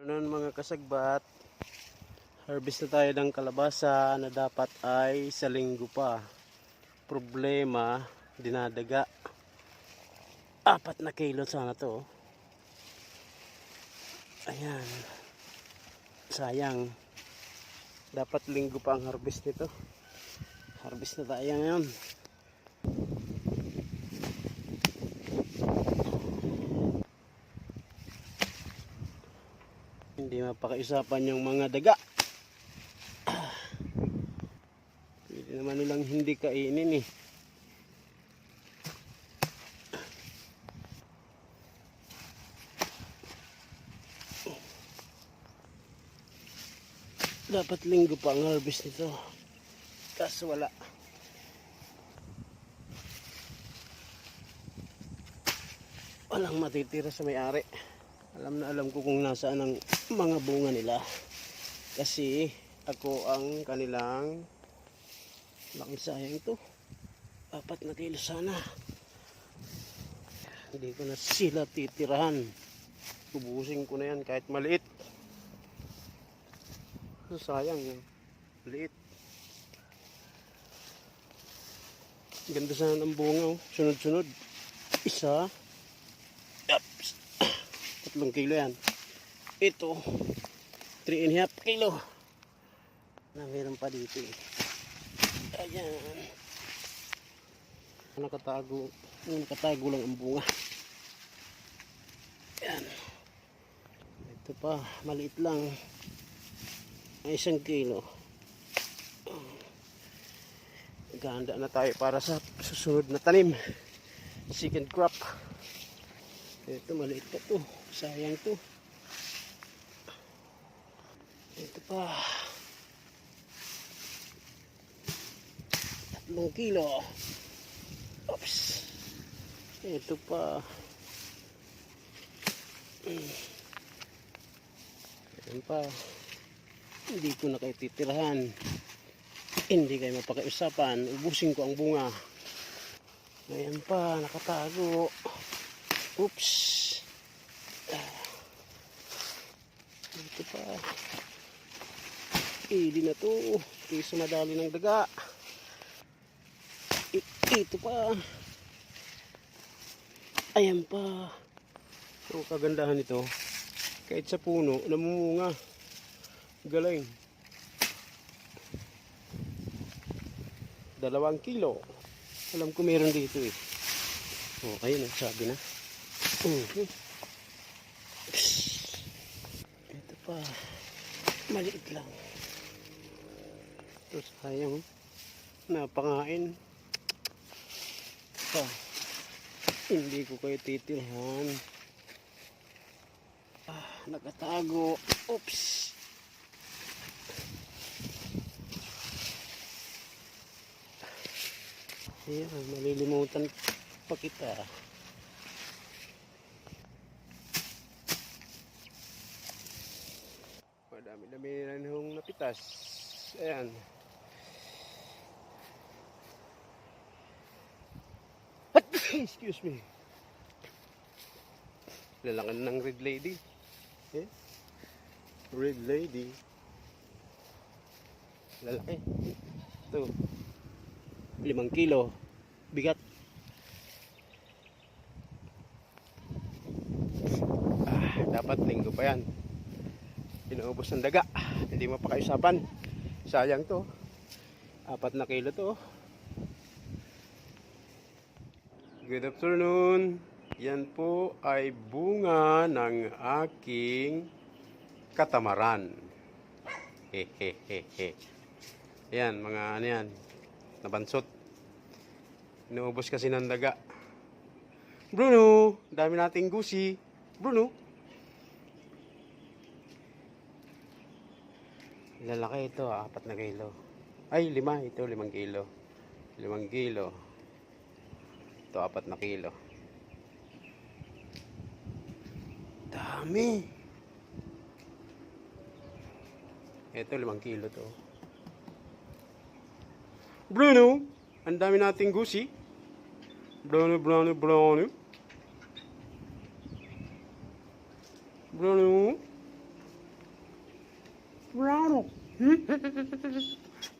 Noon mga kasagbat, harvest na tayo ng kalabasa na dapat ay sa linggo pa. Problema, dinadaga. Apat na kilo sana to. Ayan. Sayang. Dapat linggo pa ang harvest nito. Harvest na tayo ngayon. Hindi mapakaisapan yung mga daga. Pwede naman nilang hindi kainin eh. Dapat linggo pa ang harvest nito. Kaso wala. Walang matitira sa may-ari. Alam na alam ko kung nasaan ang mga bunga nila. Kasi ako ang kanilang laki sayang ito. Apat na kilo sana. Hindi ko na sila titirahan. Ubusin ko na yan kahit maliit. Sayang yun. Maliit. Ganda sana ng bunga. oh. Sunod-sunod. Isa. Ups. Tatlong kilo yan. Ito. 3 and half kilo. Na meron pa dito eh. Ayan. Nakatago. Nakatago lang ang bunga. Ayan. Ito pa. Maliit lang. Ay isang kilo. Ganda na tayo para sa susunod na tanim. Second crop. Ito maliit pa to. Sayang to. Ito pa. Tatlong kilo. Oops. Ito pa. Mm. Ayan pa. Hindi ko na kayo titirahan. Hindi kayo mapakiusapan. Ubusin ko ang bunga. Ayan pa. Nakatago. Oops. Ah. Ito pa. Ili na to. Kaysa madali ng daga. I- ito pa. Ayan pa. Ang kagandahan nito, kahit sa puno, namumunga. Galing. Dalawang kilo. Alam ko meron dito eh. Oh, ayun eh, sabi na. Mhm. Ito pa. Maliit lang. Ito sayang. Napangain. Pa. Hindi ko kayo titirhan. Ah, nakatago. Oops. Ayan, malilimutan pa kita. Madami-dami na nung napitas. Ayan. Excuse me. Lalakan ng red lady. Eh? Red lady. Lalaki. Ito. Limang kilo. Bigat. Ah, dapat linggo pa yan. Inuubos ng daga. Hindi mo pa. Sayang to. Apat na kilo to. Good afternoon. Yan po ay bunga ng aking katamaran. Hehehehe. Yan, mga ano yan. Nabansot. Inuubos kasi ng daga. Bruno, dami nating gusi. Bruno. Lalaki ito, apat na kilo. Ay, lima. Ito, limang kilo. Limang kilo. Ito, apat na kilo. Dami. Ito, limang kilo to. Bruno, ang dami nating gusi. Bruno, Bruno, Bruno. Bruno.